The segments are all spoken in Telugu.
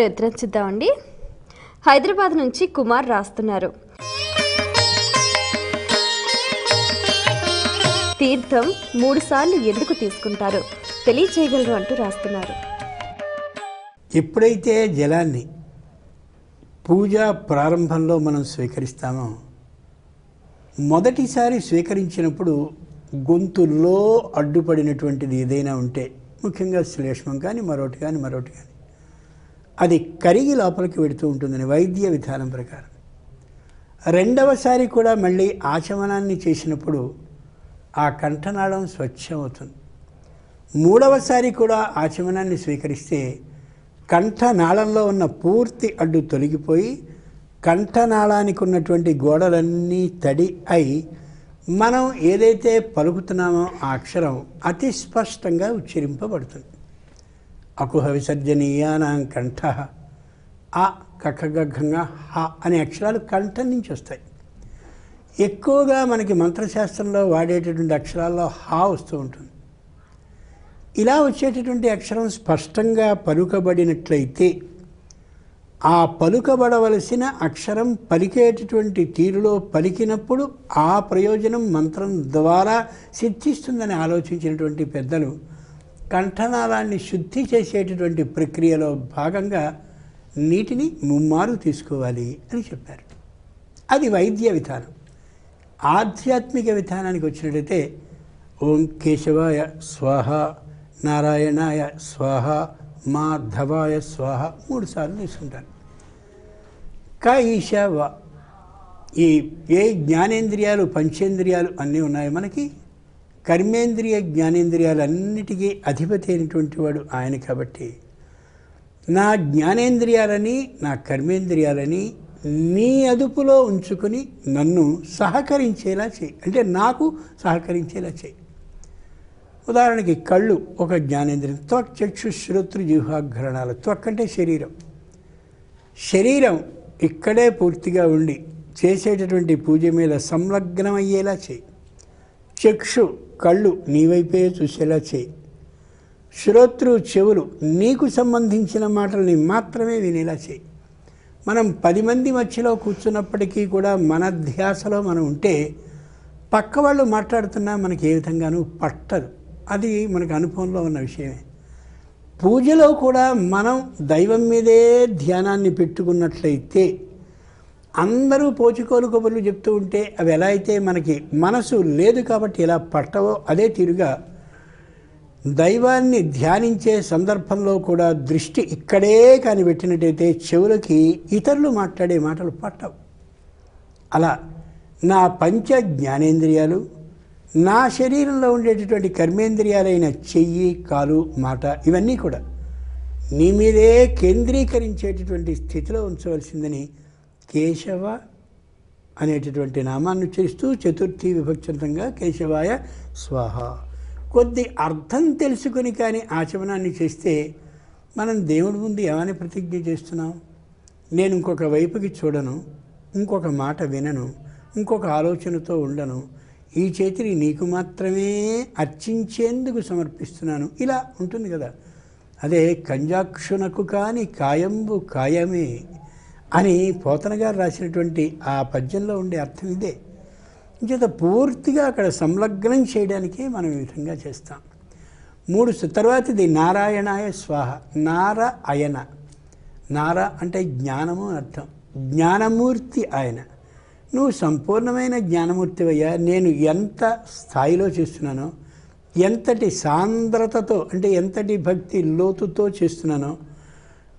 ఉత్తరం హైదరాబాద్ నుంచి కుమార్ రాస్తున్నారు. తీర్థం మూడు సార్లు ఎందుకు తీసుకుంటారు? తెలియచేయగలరు అంటూ రాస్తున్నారు. ఎప్పుడైతే జలాన్ని పూజ ప్రారంభంలో మనం స్వీకరిస్తామో మొదటిసారి స్వీకరించినప్పుడు గొంతులో అడ్డుపడినటువంటిది ఏదైనా ఉంటే ముఖ్యంగా శ్లేష్మం కానీ మరొకటి కానీ మరొకటి కానీ అది కరిగి లోపలికి వెడుతూ ఉంటుందని వైద్య విధానం ప్రకారం. రెండవసారి కూడా మళ్ళీ ఆచమనాన్ని చేసినప్పుడు ఆ కంఠనాళం స్వచ్ఛం అవుతుంది మూడవసారి కూడా ఆచమనాన్ని స్వీకరిస్తే కంఠనాళంలో ఉన్న పూర్తి అడ్డు తొలగిపోయి కంఠనాళానికి ఉన్నటువంటి గోడలన్నీ తడి అయి మనం ఏదైతే పలుకుతున్నామో ఆ అక్షరం అతి స్పష్టంగా ఉచ్చరింపబడుతుంది. అకుహ విసర్జనీయానాం కంఠ ఆ కఖగఘంగా హ అనే అక్షరాలు కంఠం నుంచి వస్తాయి. ఎక్కువగా మనకి మంత్రశాస్త్రంలో వాడేటటువంటి అక్షరాల్లో హా వస్తూ ఉంటుంది. ఇలా వచ్చేటటువంటి అక్షరం స్పష్టంగా పలుకబడినట్లయితే ఆ పలుకబడవలసిన అక్షరం పలికేటటువంటి తీరులో పలికినప్పుడు ఆ ప్రయోజనం మంత్రం ద్వారా సిద్ధిస్తుందని ఆలోచించినటువంటి పెద్దలు కంఠనాళాన్ని శుద్ధి చేసేటటువంటి ప్రక్రియలో భాగంగా నీటిని ముమ్మారు తీసుకోవాలి అని చెప్పారు. అది వైద్య విధానం. ఆధ్యాత్మిక విధానానికి వచ్చినట్టయితే ఓం కేశవాయ స్వాహ నారాయణాయ స్వాహ మాధవాయ స్వాహ మూడు సార్లు తీసుకుంటారు. కైశవ ఈ ఏ జ్ఞానేంద్రియాలు పంచేంద్రియాలు అన్నీ ఉన్నాయో మనకి? కర్మేంద్రియ జ్ఞానేంద్రియాలన్నిటికీ అధిపతి అయినటువంటి వాడు ఆయన కాబట్టి నా జ్ఞానేంద్రియాలని నా కర్మేంద్రియాలని నీ అదుపులో ఉంచుకొని నన్ను సహకరించేలా చేయి. అంటే నాకు సహకరించేలా చేయి. ఉదాహరణకి కళ్ళు ఒక జ్ఞానేంద్రియం త్వక్ చక్షు శ్రోతృ జిహ్వాఘరణాలు త్వక్ అంటే శరీరం. శరీరం ఇక్కడే పూర్తిగా ఉండి చేసేటటువంటి పూజ మీద సంలగ్నమయ్యేలా చేయి. చక్షు కళ్ళు నీవైపే చూసేలా చేయి. శ్రోతృ చెవులు నీకు సంబంధించిన మాటల్ని మాత్రమే వినేలా చేయి. మనం పది మంది మధ్యలో కూర్చున్నప్పటికీ కూడా మన ధ్యాసలో మనం ఉంటే పక్క వాళ్ళు మాట్లాడుతున్నా మనకి ఏ విధంగానూ పట్టదు. అది మనకు అనుభవంలో ఉన్న విషయమే. పూజలో కూడా మనం దైవం మీదే ధ్యానాన్ని పెట్టుకున్నట్లయితే అందరూ పోచుకోలు కబుర్లు చెప్తూ ఉంటే అవి ఎలా అయితే మనకి మనసు లేదు కాబట్టి ఎలా పట్టవో అదే తీరుగా దైవాన్ని ధ్యానించే సందర్భంలో కూడా దృష్టి ఇక్కడే కాని పెట్టినట్టయితే చెవులకి ఇతరులు మాట్లాడే మాటలు పట్టవు. అలా నా పంచ జ్ఞానేంద్రియాలు నా శరీరంలో ఉండేటటువంటి కర్మేంద్రియాలైన చెయ్యి కాలు మాట ఇవన్నీ కూడా నీ మీదే కేంద్రీకరించేటటువంటి స్థితిలో ఉంచవలసిందని కేశవ అనేటటువంటి నామాన్ని ఉచ్చరిస్తూ చతుర్థి విభక్తంగా కేశవాయ స్వాహ. కొద్ది అర్థం తెలుసుకొని కానీ ఆచమనాన్ని చేస్తే మనం దేవుడి ముందు ఏమని ప్రతిజ్ఞ చేస్తున్నాం? నేను ఇంకొక వైపుకి చూడను ఇంకొక మాట వినను ఇంకొక ఆలోచనతో ఉండను. ఈ చేతిని నీకు మాత్రమే అర్చించేందుకు సమర్పిస్తున్నాను. ఇలా ఉంటుంది కదా. అదే కంజాక్షునకు కాని కాయంబు కాయమే. అని పోతన గారు రాసినటువంటి ఆ పద్యంలో ఉండే అర్థం ఇదే. ఇంకేత పూర్తిగా అక్కడ సంలగ్నం చేయడానికే మనం ఈ విధంగా చేస్తాం. మూడు తర్వాతది నారాయణాయ స్వాహ నార అయన. నార అంటే జ్ఞానము అర్థం. జ్ఞానమూర్తి ఆయన. నువ్వు సంపూర్ణమైన జ్ఞానమూర్తివయ్యా నేను ఎంత స్థాయిలో చేస్తున్నానో ఎంతటి సాంద్రతతో అంటే ఎంతటి భక్తి లోతుతో చేస్తున్నానో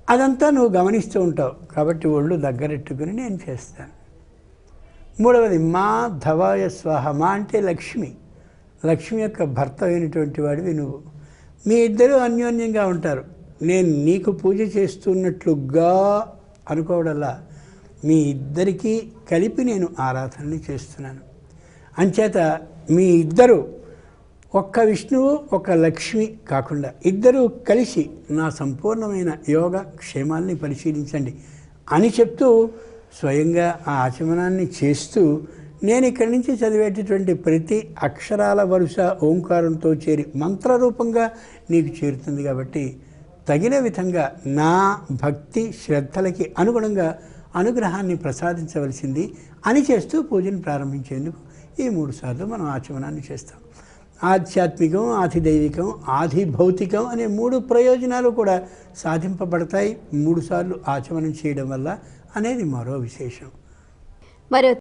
అదంతా నువ్వు గమనిస్తూ ఉంటావు. కాబట్టి ఒళ్ళు దగ్గరెట్టుకుని నేను చేస్తాను. మూడవది మా ధవాయ స్వాహ మా అంటే లక్ష్మి. లక్ష్మి యొక్క భర్త అయినటువంటి వాడివి నువ్వు. మీ ఇద్దరు అన్యోన్యంగా ఉంటారు. నేను నీకు పూజ చేస్తున్నట్లుగా అనుకోవడల్లా మీ ఇద్దరికీ కలిపి నేను ఆరాధనని చేస్తున్నాను. అంచేత మీ ఇద్దరు ఒక్క విష్ణువు ఒక లక్ష్మి కాకుండా ఇద్దరూ కలిసి నా సంపూర్ణమైన యోగ క్షేమాల్ని పరిశీలించండి అని చెప్తూ స్వయంగా ఆ ఆచమనాన్ని చేస్తూ నేను ఇక్కడి నుంచి చదివేటటువంటి ప్రతి అక్షరాల వరుస ఓంకారంతో చేరి మంత్రరూపంగా నీకు చేరుతుంది కాబట్టి తగిన విధంగా నా భక్తి శ్రద్ధలకి అనుగుణంగా అనుగ్రహాన్ని ప్రసాదించవలసింది అని చేస్తూ పూజను ప్రారంభించేందుకు ఈ మూడు సార్లు మనం ఆచమనాన్ని చేస్తాం. ఆధ్యాత్మికం ఆధిదైవికం ఆది భౌతికం అనే మూడు ప్రయోజనాలు కూడా సాధింపబడతాయి. మూడు సార్లు ఆచమనం చేయడం వల్ల అనేది మరో విశేషం. మరో